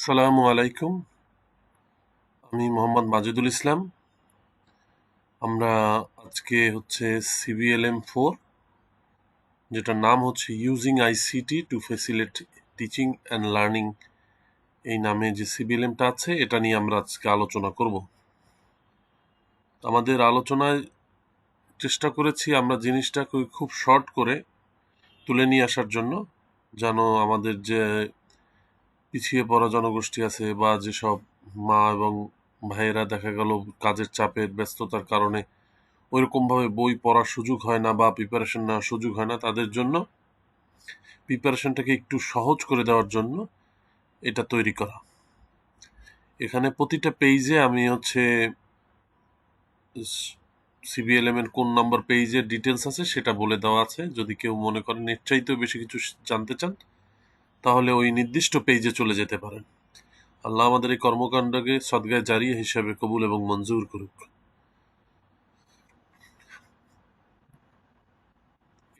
আসসালামু আলাইকুম। আমি মোহাম্মদ মাজেদুল ইসলাম। আমরা আজকে হচ্ছে সিবিএলএম ফোর যেটার নাম হচ্ছে using ICT to facilitate teaching and learning এই নামে যে সিবিএলএমটা আছে, এটা নিয়ে আমরা আজকে আলোচনা করব। আমাদের আলোচনায় চেষ্টা করেছি আমরা জিনিসটাকে খুব শর্ট করে তুলে নিয়ে আসার জন্য, যেন আমাদের যে পিছিয়ে পড়া জনগোষ্ঠী আছে বা যেসব মা এবং ভাইয়েরা দেখা গেল কাজের চাপের ব্যস্ততার কারণে ওইরকমভাবে বই পড়ার সুযোগ হয় না বা প্রিপারেশন নেওয়ার সুযোগ হয় না তাদের জন্য প্রিপারেশনটাকে একটু সহজ করে দেওয়ার জন্য এটা তৈরি করা। এখানে প্রতিটা পেজে আমি হচ্ছে সিবিএলএম এর কোন নাম্বার পেজের ডিটেলস আছে সেটা বলে দেওয়া আছে। যদি কেউ মনে করেন এর চাইতেও বেশি কিছু জানতে চান তাহলে ওই নির্দিষ্ট পেজে চলে যেতে পারেন। আল্লাহ আমাদের এই কর্মকাণ্ডকে সদগায় জারিয়া হিসাবে কবুল এবং মঞ্জুর করুক।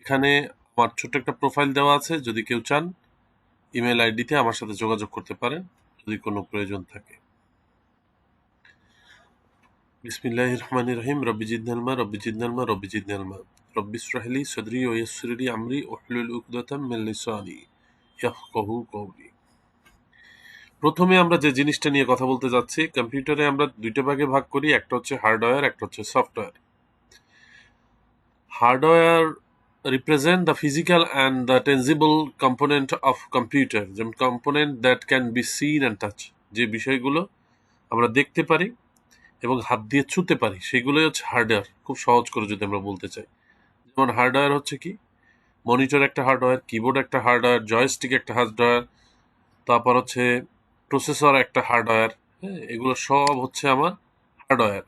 এখানে আমার ছোট্ট একটা প্রোফাইল দেওয়া আছে, যদি কেউ চান ইমেল আইডিতে আমার সাথে যোগাযোগ করতে পারেন, যদি কোনো প্রয়োজন থাকে। বিসমিল্লাহ রহমান রহিম, রব্বি জিদ্দালমা রব্বি জিদ্দালমা রব্বি জিদ্দালমা রব্বি ইসরাহলি সদরি ও ইয়াসরিরি আমরি ওহলুল উকদাতাম লিসানি। ইয়াফকাহু কওলি প্রথমে আমরা যে জিনিসটা নিয়ে কথা বলতে যাচ্ছি, কম্পিউটারে আমরা দুইটা ভাগে ভাগ করি, একটা হচ্ছে হার্ডওয়্যার, একটা হচ্ছে software. Hardware represent the physical and the tangible component of computer, যেমন component that can be seen and touch যে বিষয়গুলো আমরা দেখতে পারি এবং হাত দিয়ে ছুতে পারি, সেগুলোই হচ্ছে হার্ডওয়্যার, খুব সহজ করে যদি আমরা বলতে চাই। যেমন হার্ডওয়্যার হচ্ছে কি? মনিটর একটা হার্ডওয়্যার, কিবোর্ড একটা হার্ডওয়্যার, জয়স্টিক একটা হার্ডওয়্যার, তারপর হচ্ছে প্রসেসর একটা হার্ডওয়্যার হ্যাঁ এগুলো সব হচ্ছে আমার হার্ডওয়্যার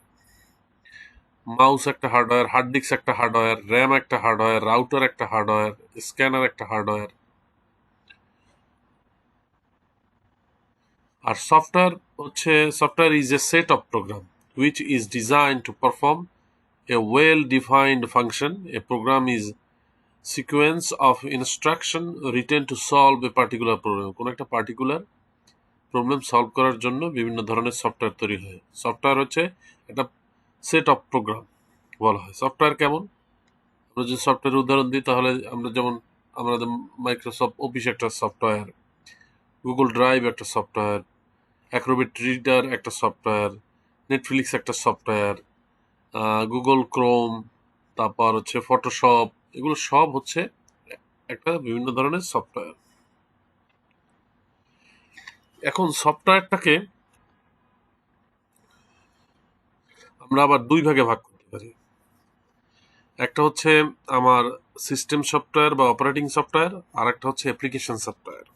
মাউস একটা হার্ডওয়্যার, হার্ড ডিস্ক একটা হার্ডওয়্যার, র্যাম একটা হার্ডওয়্যার, রাউটার একটা হার্ডওয়্যার, স্ক্যানার একটা হার্ডওয়্যার আর সফটওয়্যার হচ্ছে, software is a set of program which is designed to perform a well-defined function. A program is sequence of instruction written to solve a particular problem. কোনো একটা particular problem solve করার জন্য বিভিন্ন ধরনের software তৈরি হয়। Software হচ্ছে একটা সেট অফ প্রোগ্রাম বলা হয়। সফটওয়্যার কেমন? আমরা যদি সফটওয়্যার উদাহরণ দিই, তাহলে আমরা যেমন আমাদের মাইক্রোসফট অফিস একটা সফটওয়্যার গুগল ড্রাইভ একটা সফটওয়্যার অ্যাক্রোবেট রিডার একটা সফটওয়্যার নেটফ্লিক্স একটা সফটওয়্যার গুগল ক্রোম তারপর হচ্ছে ফটোশপ এগুলো সব হচ্ছে একটা বিভিন্ন ধরনের সফটওয়্যার এখন সফটওয়্যারটাকে আমরা আবার দুই ভাগে ভাগ করতে পারি। একটা হচ্ছে আমার সিস্টেম সফটওয়্যার বা অপারেটিং সফটওয়্যার আর একটা হচ্ছে অ্যাপ্লিকেশন সফটওয়্যার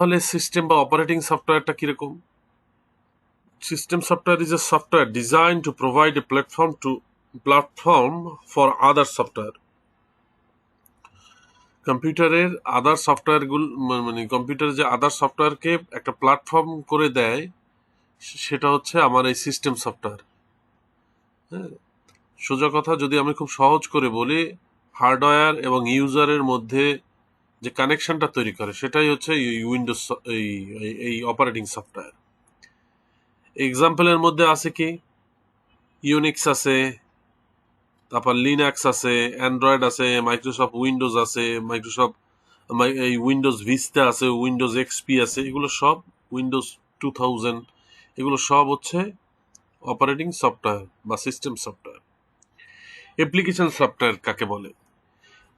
তাহলে সিস্টেম বা অপারেটিং সফটওয়্যারটা কীরকম? System software is a software design to provide a platform to platform for other software কম্পিউটারের আদার সফটওয়্যারগুলো মানে কম্পিউটারের যে আদার সফটওয়্যারকে একটা প্ল্যাটফর্ম করে দেয় সেটা হচ্ছে আমার এই সিস্টেম সফটওয়্যার হ্যাঁ? সোজা কথা, যদি আমি খুব সহজ করে বলি হার্ডওয়্যার এবং ইউজারের মধ্যে যে কানেকশনটা তৈরি করে, সেটাই হচ্ছে উইন্ডোজ এই এই অপারেটিং সফটওয়্যার এক্সাম্পলের মধ্যে আছে কি? ইউনিক্স আছে তারপর লিনাক্স আছে অ্যান্ড্রয়েড আছে মাইক্রোসফট উইন্ডোজ আছে মাইক্রোসফট এই উইন্ডোজ ভিস্তা আছে উইন্ডোজ এক্সপি আছে, এগুলো সব উইন্ডোজ টু থাউজেন্ড এগুলো সব হচ্ছে অপারেটিং সফটওয়্যার বা সিস্টেম সফটওয়্যার অ্যাপ্লিকেশন সফটওয়্যার কাকে বলে?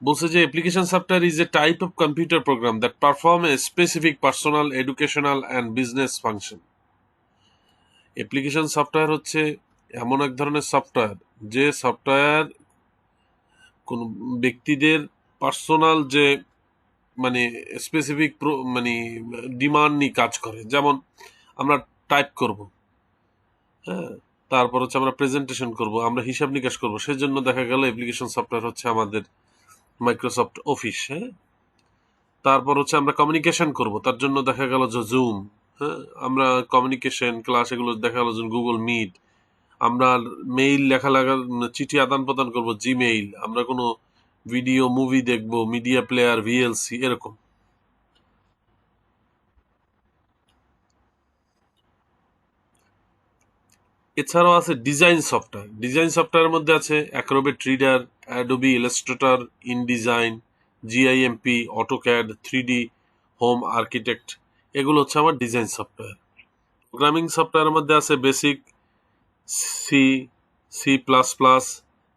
বলছে যে application software is a type of computer program that perform a specific personal educational and business function application software হচ্ছে এমন এক ধরনের সফটওয়্যার যে সফটওয়্যার কোন ব্যক্তিদের পার্সোনাল যে মানে স্পেসিফিক মানে ডিমান্ড নিয়ে কাজ করে। যেমন আমরা টাইপ করব হ্যাঁ? তারপর হচ্ছে আমরা প্রেজেন্টেশন করব, আমরা হিসাব নিকাশ করব। সেজন্য দেখা গেল অ্যাপ্লিকেশন সফটওয়্যার হচ্ছে আমাদের মাইক্রোসফট অফিস হ্যাঁ? তারপর হচ্ছে আমরা কমিউনিকেশন করব, তার জন্য দেখা গেল যে জুম হ্যাঁ? আমরা কমিউনিকেশন ক্লাস এগুলো দেখা গেল গুগল মিট আমরা মেইল লেখা লাগা চিঠি আদান প্রদান করব জিমেইল আমরা কোনো ভিডিও মুভি দেখব মিডিয়া প্লেয়ার ভিএলসি এরকম। এছাড়াও আছে ডিজাইন সফটওয়্যার ডিজাইন সফটওয়্যারের মধ্যে আছে Acrobat Reader Adobe Illustrator InDesign GIMP AutoCAD three D Home Architect এগুলো হচ্ছে আমার ডিজাইন সফটওয়্যার প্রোগ্রামিং সফটওয়্যারের মধ্যে আছে BASIC C C plus plus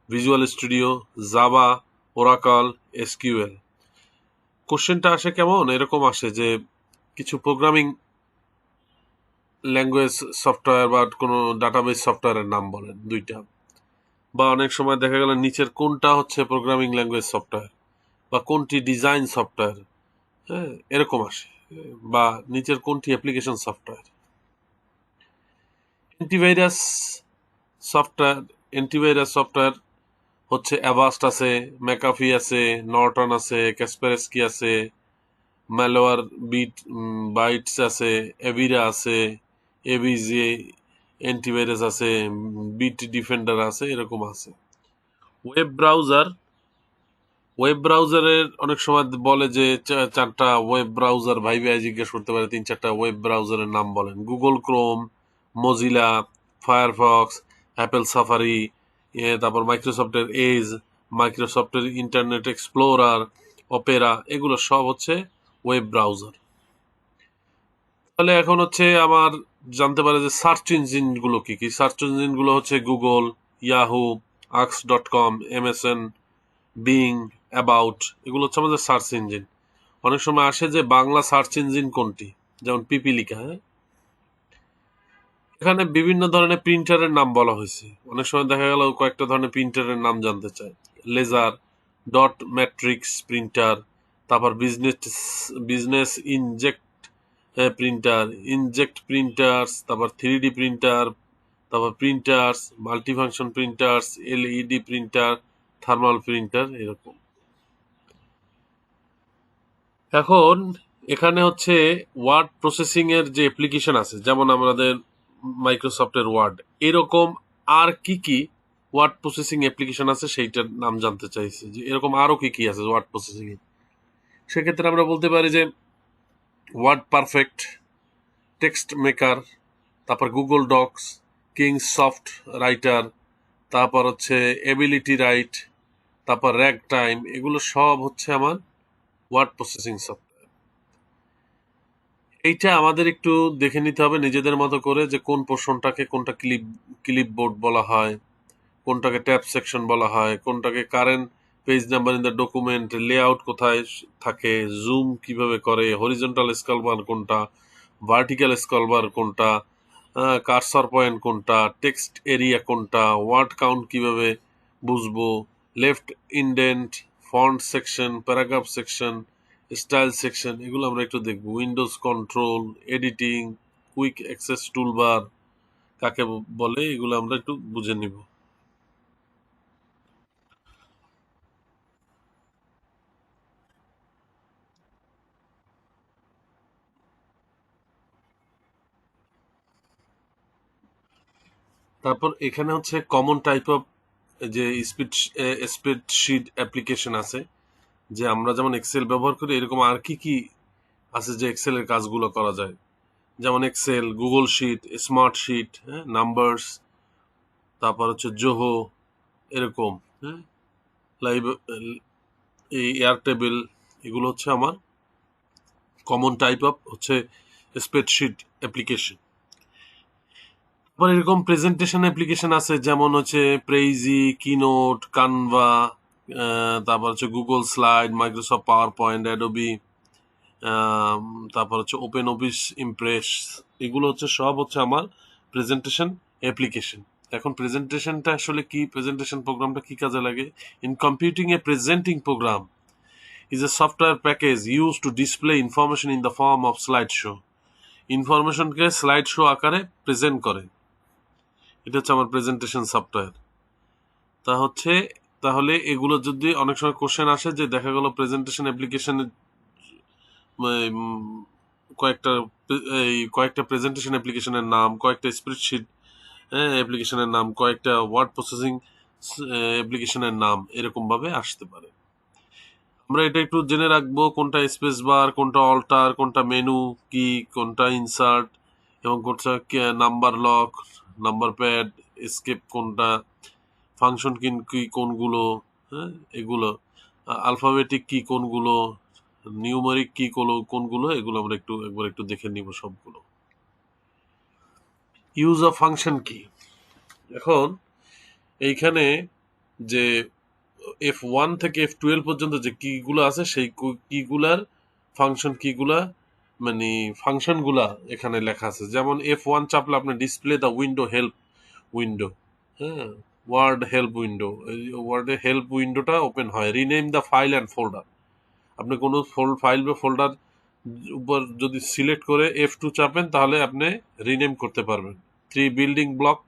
Visual Studio Java Oracle SQL কোশ্চেনটা আসে কেমন? এরকম আসে যে কিছু প্রোগ্রামিং ল্যাঙ্গুয়েজ সফটওয়্যার বা কোনো ডাটাবেস সফটওয়্যারের নাম বলেন, দুইটা। বা অনেক সময় দেখা গেল নিচের কোনটা হচ্ছে প্রোগ্রামিং ল্যাঙ্গুয়েজ সফটওয়্যার বা কোনটি ডিজাইন সফটওয়্যার হ্যাঁ এরকম আসে। বা নিচের কোনটি application software antivirus software antivirus software হচ্ছে অ্যাভাস্ট আছে ম্যাকাফি আছে নর্টন আছে ক্যাসপারেস্কি আছে ম্যালোয়ার বিট বাইটস আছে এভিরা আছে এবিজে অ্যান্টিভাইরাস আছে বিট ডিফেন্ডার আছে, এরকম আছে। ওয়েব ব্রাউজার ওয়েব ব্রাউজারের অনেক সময় বলে যে চারটা ওয়েব ব্রাউজার ভাই ভাই জিজ্ঞেস করতে পারে তিন চারটা ওয়েব ব্রাউজারের নাম বলেন। Google Chrome Mozilla Firefox Apple Safari তারপর মাইক্রোসফটের এজ মাইক্রোসফটের ইন্টারনেট এক্সপ্লোরার অপেরা এগুলো সব হচ্ছে ওয়েব ব্রাউজার তাহলে এখন হচ্ছে আমার জানতে পারে যে সার্চ ইঞ্জিনগুলো কী কী? সার্চ ইঞ্জিনগুলো হচ্ছে Google Yahoo আক্স dot com MSN Bing About এগুলো হচ্ছে আমাদের সার্চ ইঞ্জিন অনেক সময় আসে যে বাংলা সার্চ ইঞ্জিন কোনটি? যেমন পিপিলিকা হ্যাঁ? এখানে বিভিন্ন ধরনের প্রিন্টারের নাম বলা হয়েছে। অনেক সময় দেখা গেল কয়েকটা ধরনের প্রিন্টারের নাম জানতে চায়। লেজার ডট ম্যাট্রিক্স প্রিন্টার তারপর business business inkjet printer inkjet printers তারপর থ্রি প্রিন্টার তারপর printers multifunction printers LED printer thermal printer এরকম। এখন এখানে হচ্ছে ওয়ার্ড প্রসেসিং এর যে অ্যাপ্লিকেশন আছে, যেমন আমাদের মাইক্রোসফটের ওয়ার্ড এরকম আর কি কি ওয়ার্ড প্রসেসিং অ্যাপ্লিকেশন আছে সেইটার নাম জানতে চাইছে যে এরকম আরও কি কি আছে ওয়ার্ড প্রসেসিং এ সেক্ষেত্রে আমরা বলতে পারি যে ওয়ার্ড পারফেক্ট টেক্সট মেকার তারপর Google Docs Kingsoft Writer তারপর হচ্ছে এবিলিটি রাইট তারপর র্যাক টাইম এগুলো সব হচ্ছে আমার ওয়ার্ড প্রসেসিং সফটওয়্যার এইটা আমাদের একটু দেখে নিতে হবে নিজেদের মতো করে যে কোন পোর্শনটাকে কোনটা ক্লিপ ক্লিপ বোর্ড বলা হয়, কোনটাকে ট্যাব সেকশন বলা হয়, কোনটাকে current, page number in the document, layout কোথায় থাকে, জুম কীভাবে করে হরিজন্টাল স্কলবার কোনটা ভার্টিক্যাল স্কলবার কোনটা কারসর পয়েন্ট কোনটা টেক্সট এরিয়া কোনটা ওয়ার্ড কাউন্ট কীভাবে বুঝব left indent font section paragraph section style section, এগুলো আমরা একটু দেখব। Windows control, editing, quick access toolbar, কাকে বলে, এগুলো আমরা একটু বুঝে নিব। তারপর এখানে হচ্ছে কমন টাইপ অফ যে স্পিড স্প্রেডশিট অ্যাপ্লিকেশন আছে। যে আমরা যেমন এক্সেল ব্যবহার করি, এরকম আর কি কি আছে যে এক্সেলের কাজগুলো করা যায়? যেমন Excel Google sheet smart sheet হ্যাঁ নাম্বারস তারপর হচ্ছে জোহো এরকম হ্যাঁ লাইভ এই এয়ার টেবিল এগুলো হচ্ছে আমার কমন টাইপ অফ হচ্ছে স্প্রেডশিট অ্যাপ্লিকেশন আবার এরকম প্রেজেন্টেশন অ্যাপ্লিকেশন আছে, যেমন হচ্ছে প্রেইজি কিনোট কানভা তারপর হচ্ছে Google slide Microsoft PowerPoint Adobe তারপর হচ্ছে ওপেন অফিস ইমপ্রেস এগুলো হচ্ছে সব হচ্ছে আমার প্রেজেন্টেশন অ্যাপ্লিকেশন এখন প্রেজেন্টেশনটা আসলে কি প্রেজেন্টেশন প্রোগ্রামটা কি কাজে লাগে? In computing a presenting program is a software package use to display information in the form of slide show ইনফরমেশনকে slide show আকারে প্রেজেন্ট করে। এটা হচ্ছে আমার প্রেজেন্টেশন সফটওয়্যার তা হচ্ছে তাহলে এগুলো যদি অনেক সময় কোশ্চেন আসে যে দেখা গেল প্রেজেন্টেশন অ্যাপ্লিকেশনের কয়েকটা, এই, কয়েকটা প্রেজেন্টেশন অ্যাপ্লিকেশনের নাম, কয়েকটা স্প্রেডশিট অ্যাপ্লিকেশনের নাম, কয়েকটা ওয়ার্ড প্রসেসিং অ্যাপ্লিকেশনের নাম এরকমভাবে আসতে পারে। আমরা এটা একটু জেনে রাখব কোনটা স্পেস বার কোনটা অল্টার কোনটা মেনু কি, কোনটা ইনসার্ট এবং কোনটা number lock number pad escape কোনটা ফাংশন কি কোনগুলো হ্যাঁ এগুলো আলফাবেটিক কি কোনগুলো নিউমারিক কি কোনগুলো, এগুলো আমরা একটু, একবার একটু দেখে নিব সবগুলো। ইউজ অফ ফাংশন কি? এখন, এইখানে যে এফ ওয়ান থেকে এফ টুয়েলভ পর্যন্ত যে কিগুলো আছে, সেই কিগুলার ফাংশন কিগুলা মানে ফাংশনগুলা এখানে লেখা আছে। যেমন এফ ওয়ান চাপলে আপনি display the window help window হ্যাঁ ওয়ার্ড হেল্প উইন্ডো ওয়ার্ডে হেল্প উইন্ডোটা ওপেন হয়, rename the file and folder. আপনি কোনো ফোল, ফাইল বা ফোল্ডার উপর যদি সিলেক্ট করে এফ টু চাপেন, তাহলে আপনি রিনেম করতে পারবেন। থ্রি বিল্ডিং ব্লক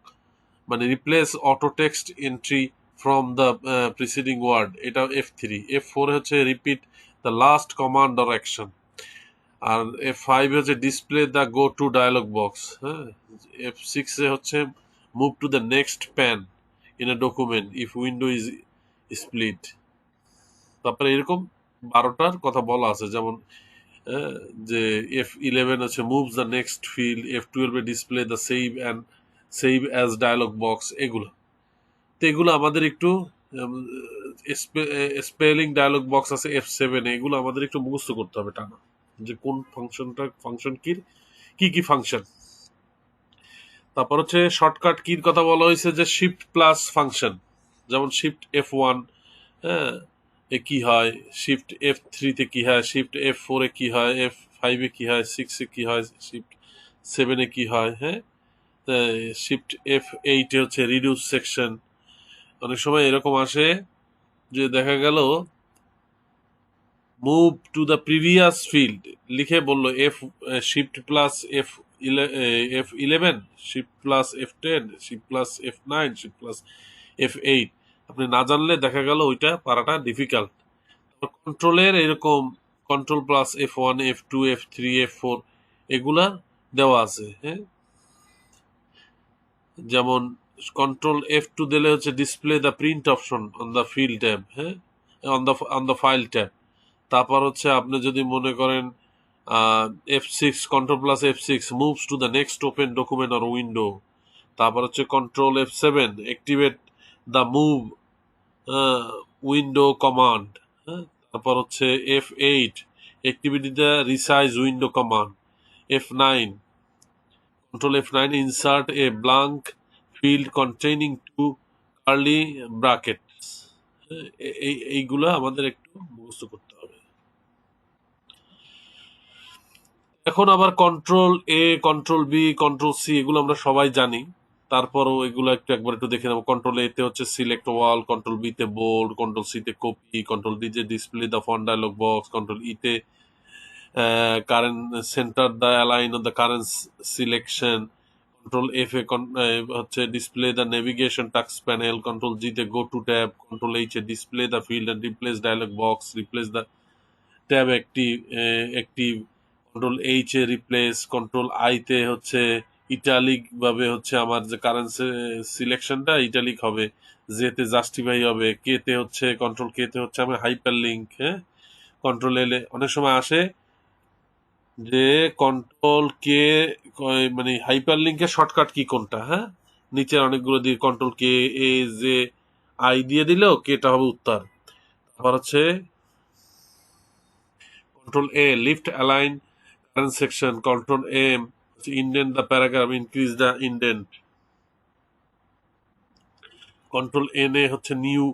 মানে replace auto text entry from the preceding word এটা এফ থ্রি এফ ফোর হচ্ছে repeat the last command or action R F five হচ্ছে display the go to dialog box হ্যাঁ? F সিক্সে হচ্ছে move to the next pane in a document if window is split তারপরে এরকম বারোটার কথা বলা আছে, যেমন যে এফ ইলেভেন হচ্ছে moves the next field F টুয়েলভে display the save and save as dialog box এগুলো। তো এগুলো আমাদের একটু স্পেলিং ডায়ালগ বক্স আছে এফ সেভেন এগুলো আমাদের একটু মুখস্থ করতে হবে টানা। যে কোন ফাংশনটা ফাংশন কি কি কি ফাংশন তারপর হচ্ছে শর্টকাট কির কথা বলা হয়েছে যে শিফট প্লাস ফাংশন যেমন শিফট এফ ওয়ান হ্যাঁ এ কি হয় শিফট এফ থ্রিতে কি হয় শিফট এফ ফোরে কি হয় এফ ফাইভে কি হয় সিক্সে কি হয় শিফট সেভেনে কি হয় হ্যাঁ শিফট এফ এইটে হচ্ছে রিডিউস সেকশন অনেক সময় এরকম আসে যে দেখা গেল move to the previous field লিখে বলল F shift plus F F eleven shift plus F ten shift plus F nine shift plus F eight আপনি না জানলে দেখা গেল ওইটা পারাটা ডিফিকাল্ট কন্ট্রোলের এরকম control plus F one F two F three F four এগুলা দেওয়া আছে হ্যাঁ? যেমন কন্ট্রোল এফ টু দিলে হচ্ছে display the print option on the file tab হ্যাঁ? On the on the file tab তারপর হচ্ছে আপনি যদি মনে করেন F six control plus F six moves to the next open document or window তারপর হচ্ছে control F seven activate the move window command হ্যাঁ? তারপর হচ্ছে F eight activity the resize window command F nine Control F9 insert a blank field containing two curly brackets এ- এই এইগুলো আমাদের একটু মুখস্থ করতে এখন আবার control A control B control C এগুলো আমরা সবাই জানি। তারপরও এগুলো একটু একবার একটু দেখে নেব। কন্ট্রোল এ তে হচ্ছে সিলেক্ট ওয়াল কন্ট্রোল বিতে বোল্ড কন্ট্রোল সিতে কপি কন্ট্রোল ডি তে display the font dialog box control E তে current center the align of the current selection control F এ হচ্ছে display the navigation tasks panel control G তে go to tab control H A display the field and replace dialog box replace the tab active active control H A replace control I তে হচ্ছে italic ভাবে হচ্ছে আমার যে current সিলেকশনটা italic হবে। জেতে justify হবে কে তে হচ্ছে কন্ট্রোল কে তে হচ্ছে আমার হাইপার লিঙ্ক হ্যাঁ কন্ট্রোল এলে অনেক সময় আসে যে কন্ট্রোল কে মানে হাইপার লিঙ্কের শর্টকাট কি কোনটা হ্যাঁ? নিচের অনেকগুলো দিয়ে কন্ট্রোল কে এ যে আই দিয়ে দিলেও কেটা হবে উত্তর। তারপর হচ্ছে control A left align current section control M indent the paragraph increase the indent control N এ হচ্ছে নিউ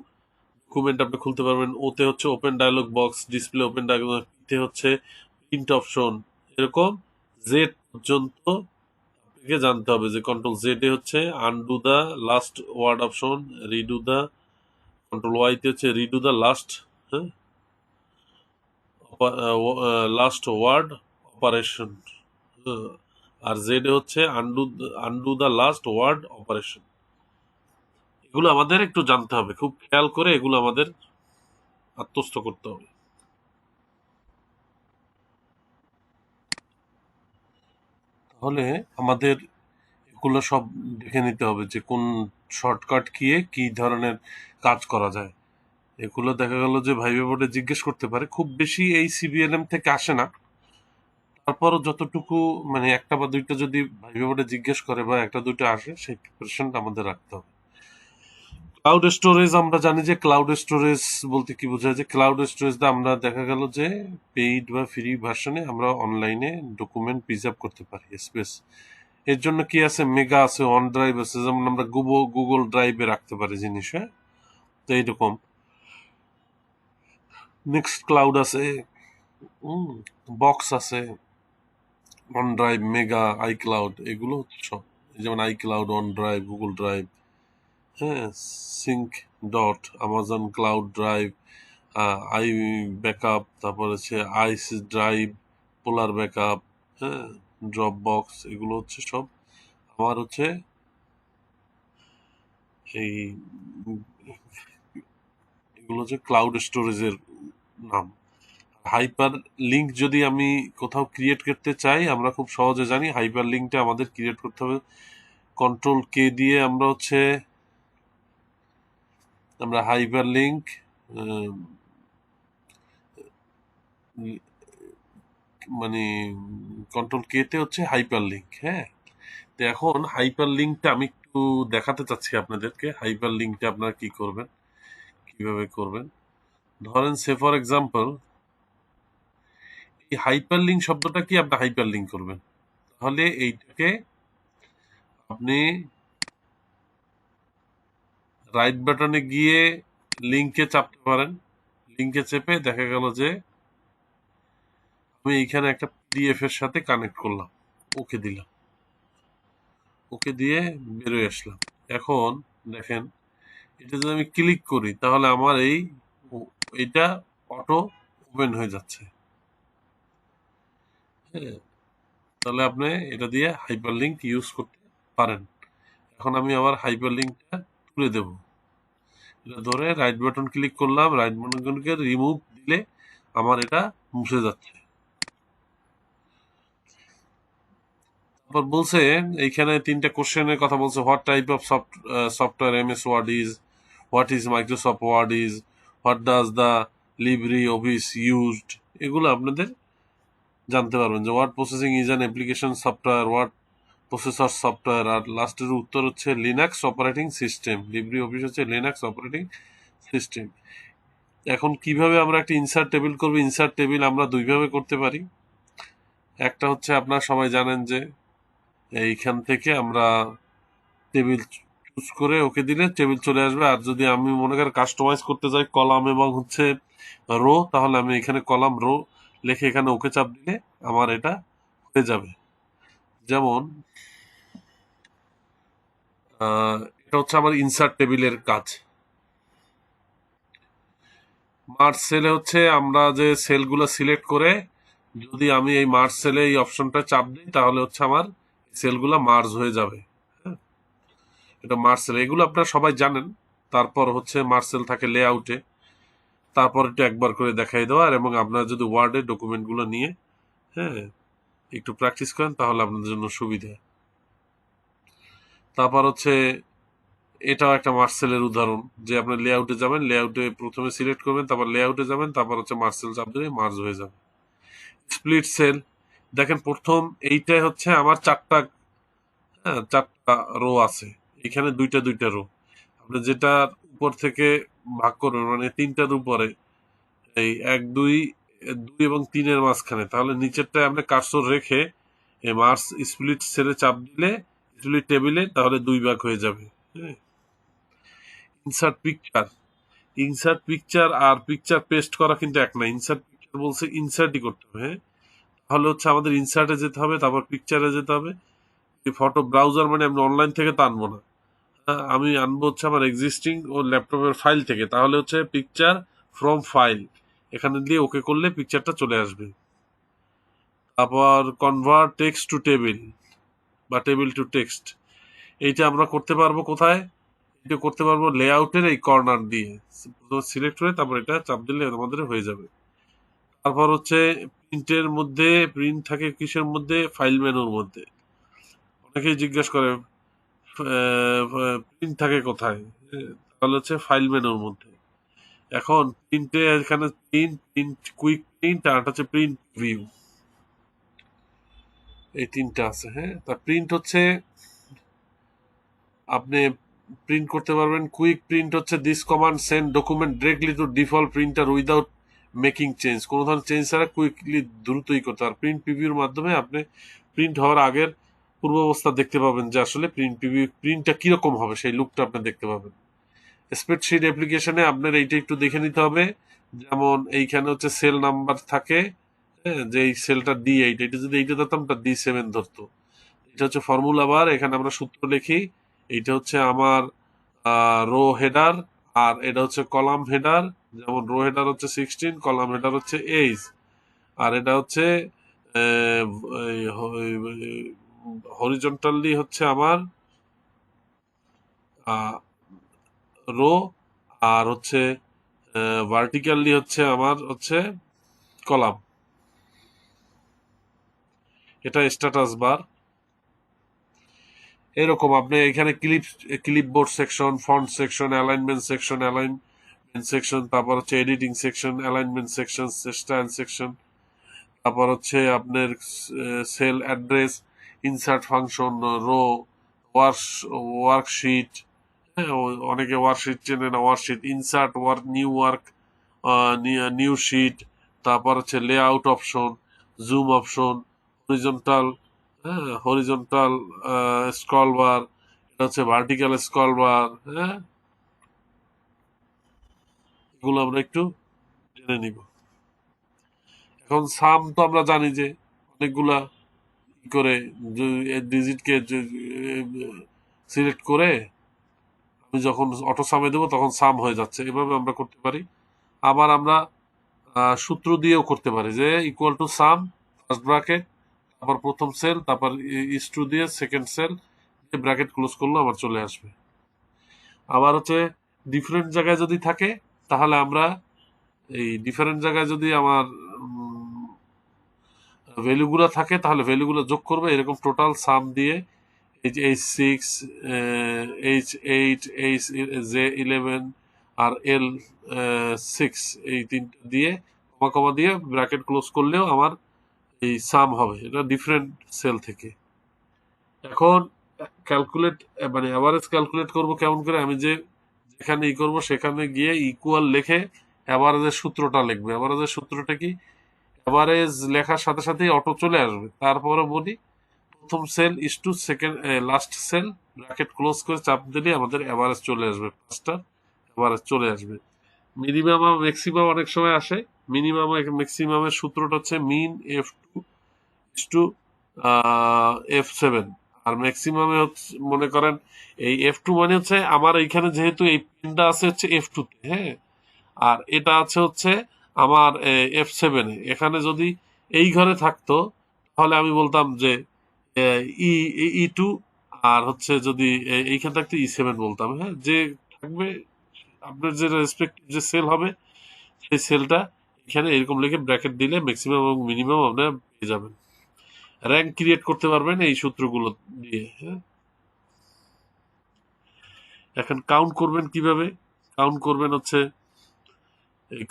ডকুমেন্ট আপনি খুলতে পারবেন। ওতে হচ্ছে open dialog box display open dialog হচ্ছে প্রিন্ট অপশন এরকম জেড পর্যন্ত আপনাকে জানতে হবে যে কন্ট্রোল জেড এ হচ্ছে undo the last word option redo the control Y তে হচ্ছে রিডু দ্য লাস্ট হ্যাঁ? লাস্ট ওয়ার্ড অপারেশন আর জেড হচ্ছে undo undo the last word operation এগুলো আমাদের একটু জানতে হবে, খুব খেয়াল করে এগুলো আমাদের আত্মস্থ করতে হবে। তাহলে আমাদের এগুলো সব দেখে নিতে হবে যে কোন শর্টকাট কিয়ে কি ধরনের কাজ করা যায়। এগুলো দেখা গেল যে ভাইবে বোর্ডে জিজ্ঞেস করতে পারে, খুব বেশি এই সিবিএলএম থেকে আসে না। তারপরও যতটুকু মানে একটা বা দুইটা যদি ভাইবা বোর্ডে জিজ্ঞেস করে বা একটা দুইটা আসে, সেই প্রিপারেশনটা আমাদের রাখতে হবে। ক্লাউড স্টোরেজ আমরা জানি যে ক্লাউড স্টোরেজ বলতে কি বোঝায়? যে ক্লাউড স্টোরেজ আমরা দেখা গেল যে পেইড বা ফ্রি ভার্সনে আমরা অনলাইনে ডকুমেন্ট প্রিজার্ভ করতে পারি স্পেস এর জন্য কি আছে? মেগা আছে অন ড্রাইভ আছে, যেমন আমরা গুগল গুগল ড্রাইভে রাখতে পারি জিনিস হ্যাঁ? তো এইরকম। নেক্সট ক্লাউড আছে বক্স আছে OneDrive Mega iCloud এগুলো হচ্ছে সব। যেমন iCloud OneDrive Google Drive হ্যাঁ Sync dot Amazon cloud drive iBackup তারপর হচ্ছে আইস ড্রাইভ পোলার ব্যাকআপ হ্যাঁ ড্রপ বক্স এগুলো হচ্ছে সব। আমার হচ্ছে এই এগুলো হচ্ছে ক্লাউড স্টোরেজের নাম। হাইপার লিঙ্ক যদি আমি কোথাও ক্রিয়েট করতে চাই, আমরা খুব সহজে জানি হাইপার লিঙ্কটা আমাদের ক্রিয়েট করতে হবে। কন্ট্রোল কে দিয়ে আমরা হচ্ছে, আমরা হাইপার লিঙ্ক মানে কন্ট্রোল কে তে হচ্ছে হাইপার লিঙ্ক হ্যাঁ? তো এখন হাইপার লিঙ্কটা আমি একটু দেখাতে চাচ্ছি আপনাদেরকে হাইপার লিঙ্কটা আপনারা কি করবেন, কীভাবে করবেন। ধরেন সে ফর এক্সাম্পল এই শব্দটা কি আপনি হাইপার করবেন? তাহলে এইটাকে আপনি রাইট বাটনে গিয়ে লিঙ্কে চাপতে পারেন। লিঙ্কে চেপে দেখা গেল যে আমি এইখানে একটা পিডিএফ এর সাথে কানেক্ট করলাম। ওকে দিলাম। ওকে দিয়ে বেরোয় আসলাম। এখন দেখেন, এটা যদি আমি ক্লিক করি, তাহলে আমার এই এটা অটো ওপেন হয়ে যাচ্ছে। তাহলে আপনি এটা দিয়ে হাইপার লিঙ্ক ইউজ করতে পারেন। এখন আমি আবার হাইপার লিঙ্কটা তুলে দেব। এটা ধরে রাইট বাটন ক্লিক করলাম রাইট বাটনকে রিমুভ দিলে আমার এটা মুছে যাচ্ছে। তারপর বলছে, এইখানে তিনটা কোশ্চেনের কথা বলছে what type of software M S Word is what is Microsoft Word is what does the LibreOffice used এগুলো আপনাদের জানতে পারবেন যে word processing is an application software word processor software আর লাস্টের উত্তর হচ্ছে Linux operating system LibreOffice হচ্ছে লিনাক্স অপারেটিং সিস্টেম এখন কীভাবে আমরা একটা ইনসার্ট টেবিল করব? ইনসার্ট টেবিল আমরা দুইভাবে করতে পারি। একটা হচ্ছে আপনারা সবাই জানেন যে এইখান থেকে আমরা টেবিল চুজ করে ওকে দিলে টেবিল চলে আসবে। আর যদি আমি মনে করি কাস্টমাইজ করতে চাই কলাম এবং হচ্ছে রো তাহলে আমি এখানে কলাম রো লিখে এখানে ওকে চাপ দিলে আমার এটা হয়ে যাবে। যেমন এটা হচ্ছে আমার ইনসার্ট টেবিলের কাজ। মার্চ সেলে হচ্ছে আমরা যে সেলগুলো সিলেক্ট করে যদি আমি এই মার্চ সেলে এই অপশনটা চাপ দিই, তাহলে হচ্ছে আমার সেলগুলো মার্জ হয়ে যাবে। হ্যাঁ? এটা মার্সেল এগুলো আপনারা সবাই জানেন। তারপর হচ্ছে মার্সেল থাকে লেআউটে তারপর একটু একবার করে দেখাই দেওয়ার এবং আপনারা যদি ওয়ার্ডে ডকুমেন্টগুলো নিয়ে হ্যাঁ একটু প্র্যাকটিস করেন, তাহলে আপনাদের জন্য সুবিধা। তারপর হচ্ছে, এটাও একটা মার্সেলের উদাহরণ, যে আপনি লেআউটে যাবেন লেআউটে প্রথমে সিলেক্ট করবেন, তারপর লেআউটে যাবেন, তারপর হচ্ছে মার্সেল চাপ দিলে মার্জ হয়ে যাবে। স্প্লিট সেল দেখেন প্রথম এইটাই হচ্ছে আমার চারটা হ্যাঁ চারটা রো আছে। এখানে দুইটা দুইটা রো আপনি যেটা উপর থেকে ভাগ করবেন মানে তিনটার উপরে এই এক, দুই দুই এবং তিনের মাঝখানে। তাহলে নিচেরটায় আপনি কার্সর রেখে এই মার্স স্প্লিট সেলে চাপ দিলে, স্প্লিট টেবিলে, তাহলে দুই ভাগ হয়ে যাবে। হ্যাঁ। Insert picture. ইনসার্ট পিকচার আর পিকচার পেস্ট করা কিন্তু এক না। ইনসার্ট পিকচার বলছে ইনসার্টই করতে হবে হ্যাঁ। তাহলে হচ্ছে আমাদের ইনসার্টে যেতে হবে, তারপর পিকচারে যেতে হবে। ফটো ব্রাউজার মানে আমি অনলাইন থেকে তো আনব না। আমি আনব হচ্ছে আমার এক্সিস্টিং ও ল্যাপটপের ফাইল থেকে। তাহলে হচ্ছে পিকচার ফ্রম ফাইল এখানে দিয়ে ওকে করলে পিকচারটা চলে আসবে। তারপর কনভার্ট টেক্সট টু টেবিল বা টেবিল টু টেক্সট এইটা আমরা করতে পারব কোথায়? এটা করতে পারব লেআউটের এই কর্নার দিয়ে। সিলেক্ট করে তারপর এটা চাপ দিলে আমাদের হয়ে যাবে। তারপর হচ্ছে প্রিন্টের মধ্যে প্রিন্ট থাকে কিসের মধ্যে? ফাইল মেনুর মধ্যে। অনেকেই জিজ্ঞেস করে প্রিন্ট থাকে কোথায়? তাহলে হচ্ছে ফাইল মেনুর মধ্যে। এখন প্রিন্টে এখানে প্রিন্ট প্রিন্ট কুইক প্রিন্ট আর হচ্ছে প্রিন্ট ভিউ এই তিনটা আছে হ্যাঁ? তা প্রিন্ট হচ্ছে, আপনি প্রিন্ট করতে পারবেন। কুইক প্রিন্ট হচ্ছে this command send document directly to default printer without making change কোনো ধরনের চেঞ্জ ছাড়া কুইকলি দ্রুতই করতে আর প্রিন্ট প্রিভিউর মাধ্যমে আপনি প্রিন্ট হওয়ার আগের পূর্বাবস্থা দেখতে পাবেন যে আসলে প্রিন্ট প্রিভিউ প্রিন্টটা কীরকম হবে, সেই লুকটা আপনি দেখতে পাবেন। স্প্রেডশিট অ্যাপ্লিকেশনে আপনার এইটা একটু দেখে নিতে হবে। যেমন এইখানে হচ্ছে সেল নাম্বার থাকে হ্যাঁ যে এই সেলটা ডি এইট এটা যদি এইটা ধরতাম এটা ডি সেভেন ধরতো। এটা হচ্ছে ফর্মুলা বার এখানে আমরা সূত্র লিখি। এইটা হচ্ছে আমার রো হেডার আর এটা হচ্ছে কলাম হেডার যেমন রো হেডার হচ্ছে সিক্সটিন কলাম হেডার হচ্ছে এইচ আর এটা হচ্ছে হরিজন্টালি হচ্ছে আমার রো, আর হচ্ছে ভার্টিক্যালি হচ্ছে আমার হচ্ছে কলাম। এটা স্ট্যাটাস বার এরকম আপনি এখানে clip clipboard section font section alignment section alignment section তারপর হচ্ছে editing section alignment section style section তারপর হচ্ছে আপনার cell address insert function row work worksheet অনেকে ওয়ার্কশিট চেনে না worksheet insert work new work new sheet তারপর হচ্ছে layout option zoom option horizontal হ্যাঁ হরিজন্টাল স্ক্রল বার এটা হচ্ছে ভার্টিক্যাল স্ক্রল বার হ্যাঁ। এগুলো আমরা একটু জেনে নিব। এখন সাম তো আমরা জানি যে অনেকগুলা করে ডিজিটকে সিলেক্ট করে আমি যখন অটো সামে দেবো তখন সাম হয়ে যাচ্ছে। এভাবে আমরা করতে পারি। আবার আমরা সূত্র দিয়েও করতে পারি যে equal to sum first bracket তারপর প্রথম সেল তারপর ইস টু দিয়ে সেকেন্ড সেল ব্র্যাকেট ক্লোজ করলে আমার চলে আসবে। আবার হচ্ছে ডিফারেন্ট জায়গায় যদি থাকে, তাহলে আমরা এই ডিফারেন্ট জায়গায় যদি আমার ভ্যালুগুলো থাকে, তাহলে ভ্যালুগুলো যোগ করবে, এরকম টোটাল সাম দিয়ে H H six H eight H J eleven আর এল সিক্স এই তিনটা দিয়ে কমা কমা দিয়ে ব্র্যাকেট ক্লোজ করলেও আমার এই সাম হবে। এটা ডিফারেন্ট সেল থেকে। এখন ক্যালকুলেট মানে অ্যাভারেজ ক্যালকুলেট করব কেমন করে? আমি যে যেখানে ই করব সেখানে গিয়ে ইকুয়াল লিখে অ্যাভারেজের সূত্রটা লিখবে। অ্যাভারেজের সূত্রটা কি? অ্যাভারেজ লেখার সাথে সাথেই অটো চলে আসবে। তারপরে বলি, প্রথম cell is to second last cell bracket close করে চাপ দিলে আমাদের অ্যাভারেজ চলে আসবে পাঁচটা অ্যাভারেজ চলে আসবে। মিনিমাম আর ম্যাক্সিমাম অনেক সময় আসে। মিনিমাম ম্যাক্সিমামের সূত্রটা হচ্ছে min F two is to F seven আর ম্যাক্সিমামে হচ্ছে, মনে করেন, এই এফ টু মানে হচ্ছে, আমার এইখানে যেহেতু এই পিনটা আছে হচ্ছে এফ টুতে হ্যাঁ? আর এটা আছে হচ্ছে আমার এফ সেভেনে এখানে যদি এই ঘরে থাকতো, তাহলে আমি বলতাম যে ই ই টু আর হচ্ছে যদি এইখানে থাকতো ই সেভেন বলতাম হ্যাঁ? যে থাকবে, আপনার যে রেসপেক্টিভ যে সেল হবে, সেই সেলটা এখানে এরকম লিখে ব্র্যাকেট দিলে ম্যাক্সিমাম এবং মিনিমাম আপনার পেয়ে যাবেন। র্যাঙ্ক ক্রিয়েট করতে পারবেন এই সূত্রগুলো দিয়ে হ্যাঁ? এখন কাউন্ট করবেন কীভাবে? কাউন্ট করবেন হচ্ছে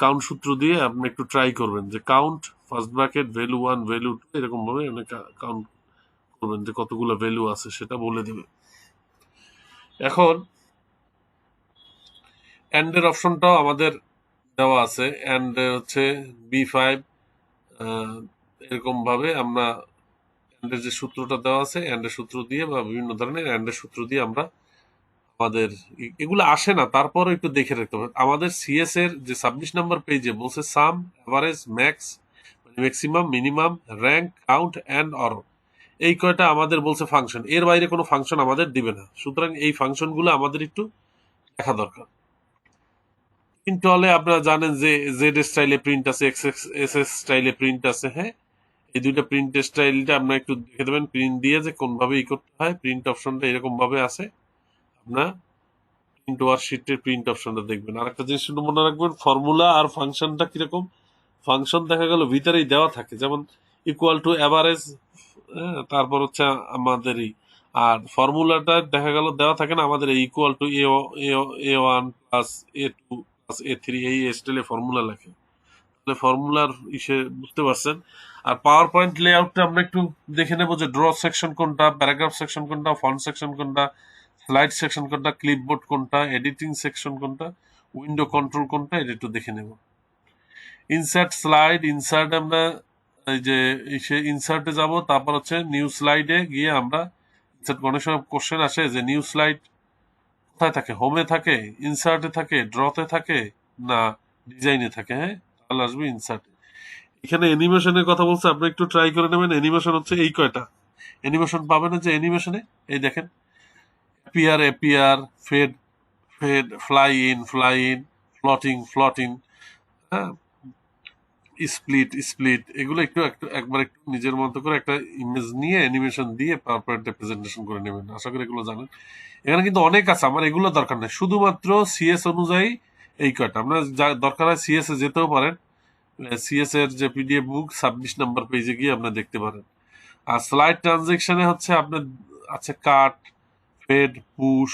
কাউন্ট সূত্র দিয়ে আপনি একটু ট্রাই করবেন যে count first bracket value one value two এরকম ভাবে কাউন্ট করবেন যে কতগুলো ভ্যালু আছে, সেটা বলে দেবে। এখন অ্যান্ডের অপশনটাও আমাদের দেওয়া আছে। অ্যান্ড হচ্ছে বি ফাইভ এরকম ভাবে আমরা অ্যান্ডের যে সূত্রটা দেওয়া আছে অ্যান্ডের সূত্র দিয়ে বা বিভিন্ন ধরনের অ্যান্ডের সূত্র দিয়ে আমরা আমাদের এগুলো আসে না, তারপরও একটু দেখে রাখতে হবে। আমাদের সিএস এর যে ছাব্বিশ নাম্বার পেজে বলছে sum average max maximum minimum rank count and or এই কয়টা আমাদের বলছে ফাংশন এর বাইরে কোনো ফাংশন আমাদের দিবে না। সুতরাং এই ফাংশনগুলো আমাদের একটু দেখা দরকার। প্রিন্ট হলে আপনারা জানেন যে জেড স্টাইলে প্রিন্ট আছে এক্স এস এস স্টাইলে প্রিন্ট আছে হ্যাঁ? এই দুইটা প্রিন্ট স্টাইলটা আপনারা একটু দেখে দেবেন। প্রিন্ট দিয়ে যে কোনভাবে ই করতে হয় প্রিন্ট অপশনটা এরকম ভাবে আছে। আপনার প্রিন্ট ওয়ার্কশিটের প্রিন্ট অপশনটা দেখবেন। আর একটা জিনিস মনে রাখবেন ফর্মুলা আর ফাংশনটা কীরকম? ফাংশন দেখা গেল ভিতরেই দেওয়া থাকে। যেমন ইকুয়াল টু অ্যাভারেজ তারপর হচ্ছে আমাদেরই। আর ফর্মুলাটা দেখা গেল দেওয়া থাকে না, আমাদের equal to A one plus A two plus A three এই স্টাইলে ফর্মুলা লেখে। তাহলে ফর্মুলার ইসে বুঝতে পারছেন। আর পাওয়ার পয়েন্ট লেআউটটা আমরা একটু দেখে নেব যে ড্র সেকশন কোনটা প্যারাগ্রাফ সেকশন কোনটা ফন্ট সেকশন কোনটা স্লাইড সেকশন কোনটা ক্লিপবোর্ড কোনটা এডিটিং সেকশন কোনটা উইন্ডো কন্ট্রোল কোনটা, এটা একটু দেখে নেব। ইনসার্ট স্লাইড ইনসার্ট আমরা এই যে সে ইনসার্টে যাব, তারপর হচ্ছে নিউ স্লাইডে গিয়ে আমরা ইনসার্ট অনেক সময় কোশ্চেন আসে যে নিউ স্লাইড কোথায় থাকে? হোমে থাকে ইনসার্টে থাকে ড্রতে থাকে, না ডিজাইনে থাকে? হ্যাঁ তাহলে আসবে ইনসার্টে এখানে অ্যানিমেশনের কথা বলছে, আপনি একটু ট্রাই করে নেবেন। অ্যানিমেশন হচ্ছে এই কয়টা? অ্যানিমেশন পাবেন যে অ্যানিমেশনে এই দেখেন। Appear appear fade fade fly in fly in floating floating হ্যাঁ? স্প্লিট স্প্লিট এগুলো একটু একবার একটু নিজের মতো করে একটা ইমেজ নিয়ে অ্যানিমেশন দিয়ে পাওয়ার পয়েন্টে প্রেজেন্টেশন করে নেবেন। আশা করি এগুলো জানেন। এখানে কিন্তু অনেক আছে, আমার এগুলো দরকার নেই। শুধুমাত্র সিএস অনুযায়ী এই কয়টা। আপনার যা দরকার হয় সিএস এ যেতেও পারেন। সিএস এর যে পিডিএফ বুক ছাব্বিশ নাম্বার পেজে গিয়ে আপনি দেখতে পারেন। আর স্লাইড ট্রানজেকশনে হচ্ছে আপনার, আছে cut fade push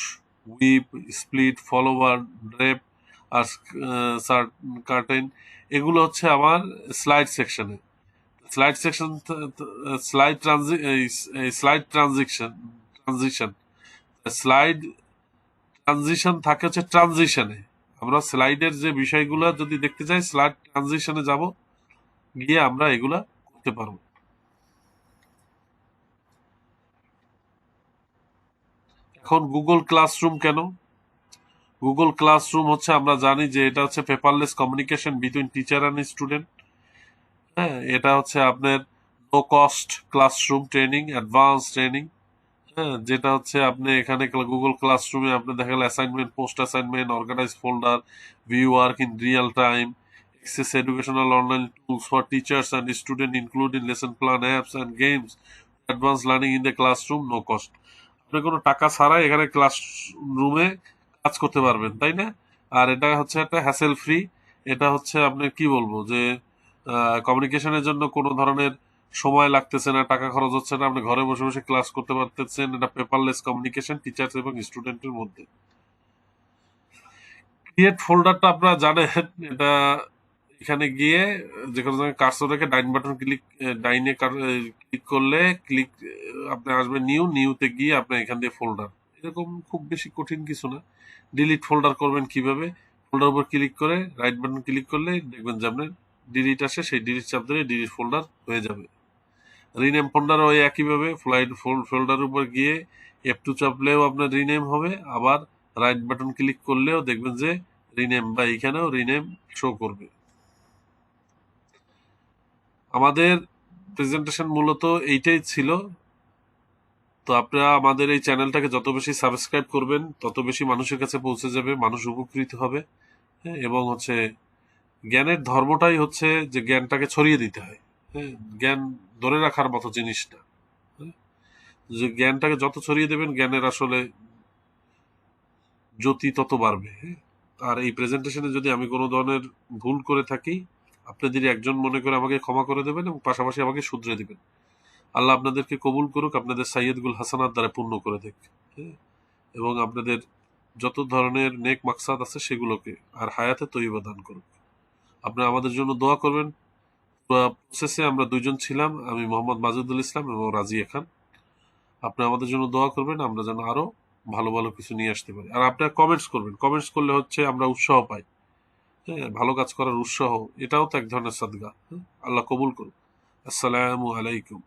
wipe split follower drape আর কার্টেন এগুলো হচ্ছে আমার স্লাইড সেকশনে slide section slide ট্রানজি slide transition transition slide transition থাকে হচ্ছে ট্রানজিশনে আমরা স্লাইডের যে বিষয়গুলো যদি দেখতে চাই স্লাইড ট্রানজিশনে যাব, গিয়ে আমরা এগুলা করতে পারব। এখন গুগল ক্লাসরুম কেন? গুগল ক্লাসরুম হচ্ছে, আমরা জানি যে এটা হচ্ছে paperless communication between teacher and student হ্যাঁ এটা হচ্ছে আপনার no cost classroom training advance training হ্যাঁ যেটা হচ্ছে আপনি এখানে গুগল ক্লাসরুমে আপনি দেখা গেল assignment post assignment organize folder view work in real time access educational online tools for teachers and students, including lesson plan apps and games, advanced learning in the classroom, no cost আপনি কোনো টাকা ছাড়াই এখানে class রুমে কাজ করতে পারবেন, তাই না? আর এটা হচ্ছে একটা হ্যাসেল ফ্রি এটা হচ্ছে আপনি কি বলব যে কমিউনিকেশনের জন্য কোনো ধরনের সময় লাগতেছে না, টাকা খরচ হচ্ছে না, আপনি ঘরে বসে বসে ক্লাস করতে পারতেছেন, এটা পেপারলেস কমিউনিকেশন টিচার্স এবং স্টুডেন্টের মধ্যে। ক্রিয়েট ফোল্ডারটা আপনারা জানেন, এটা এখানে গিয়ে যে কোনো জায়গায় কার্সর রেখে ডাইন বাটন ক্লিক ডাইনে ক্লিক করলে ক্লিক আপনি আসবেন নিউ নিউতে গিয়ে আপনি এখান দিয়ে ফোল্ডার এরকম খুব বেশি কঠিন কিছু না। ডিলিট ফোল্ডার করবেন কীভাবে? ফোল্ডার উপর ক্লিক করে রাইট বাটন ক্লিক করলে দেখবেন যে আপনার ডিলিট আসে, সেই ডিলিট চাপ ধরে ডিলিট ফোল্ডার হয়ে যাবে। রিনেম ফোল্ডার ওই একইভাবে ফ্লাইট ফোল্ডার উপর গিয়ে এফ টু চাপলেও আপনার রিনেম হবে। আবার রাইট বাটন ক্লিক করলেও দেখবেন যে রিনেম বা এখানেও রিনেম শো করবে। আমাদের প্রেজেন্টেশন মূলত এইটাই ছিল। তো আপনারা আমাদের এই চ্যানেলটাকে যত বেশি সাবস্ক্রাইব করবেন তত বেশি মানুষের কাছে পৌঁছে যাবে মানুষ উপকৃত হবে। হ্যাঁ, এবং হচ্ছে জ্ঞানের ধর্মটাই হচ্ছে যে জ্ঞানটাকে ছড়িয়ে দিতে হয়। হ্যাঁ জ্ঞান ধরে রাখার মতো জিনিসটা। হ্যাঁ, যে জ্ঞানটাকে যত ছড়িয়ে দেবেন জ্ঞানের আসলে জ্যোতি তত বাড়বে। হ্যাঁ আর এই প্রেজেন্টেশনে যদি আমি কোনো ধরনের ভুল করে থাকি আপনাদের একজন মনে করে আমাকে ক্ষমা করে দেবেন এবং পাশাপাশি আমাকে শুধরে দেবেন। আল্লাহ আপনাদেরকে কবুল করুক, আপনাদের সাইয়েদগুল হাসানার দ্বারা পূর্ণ করে দেখ হ্যাঁ? এবং আপনাদের যত ধরনের নেক মাকসাদ আছে সেগুলোকে আর হায়াতে তৈবা দান করুক। আপনারা আমাদের জন্য দোয়া করবেন। প্রসেসে আমরা দুজন ছিলাম, আমি মোহাম্মদ মাজুদুল ইসলাম এবং রাজিয়া খান। আপনি আমাদের জন্য দোয়া করবেন, আমরা যেন আরও ভালো ভালো কিছু নিয়ে আসতে পারি। আর আপনারা কমেন্টস করবেন। কমেন্টস করলে হচ্ছে আমরা উৎসাহ পাই। হ্যাঁ ভালো কাজ করার উৎসাহ, এটাও তো এক ধরনের সাদগা হ্যাঁ? আল্লাহ কবুল করুন আসসালামু আলাইকুম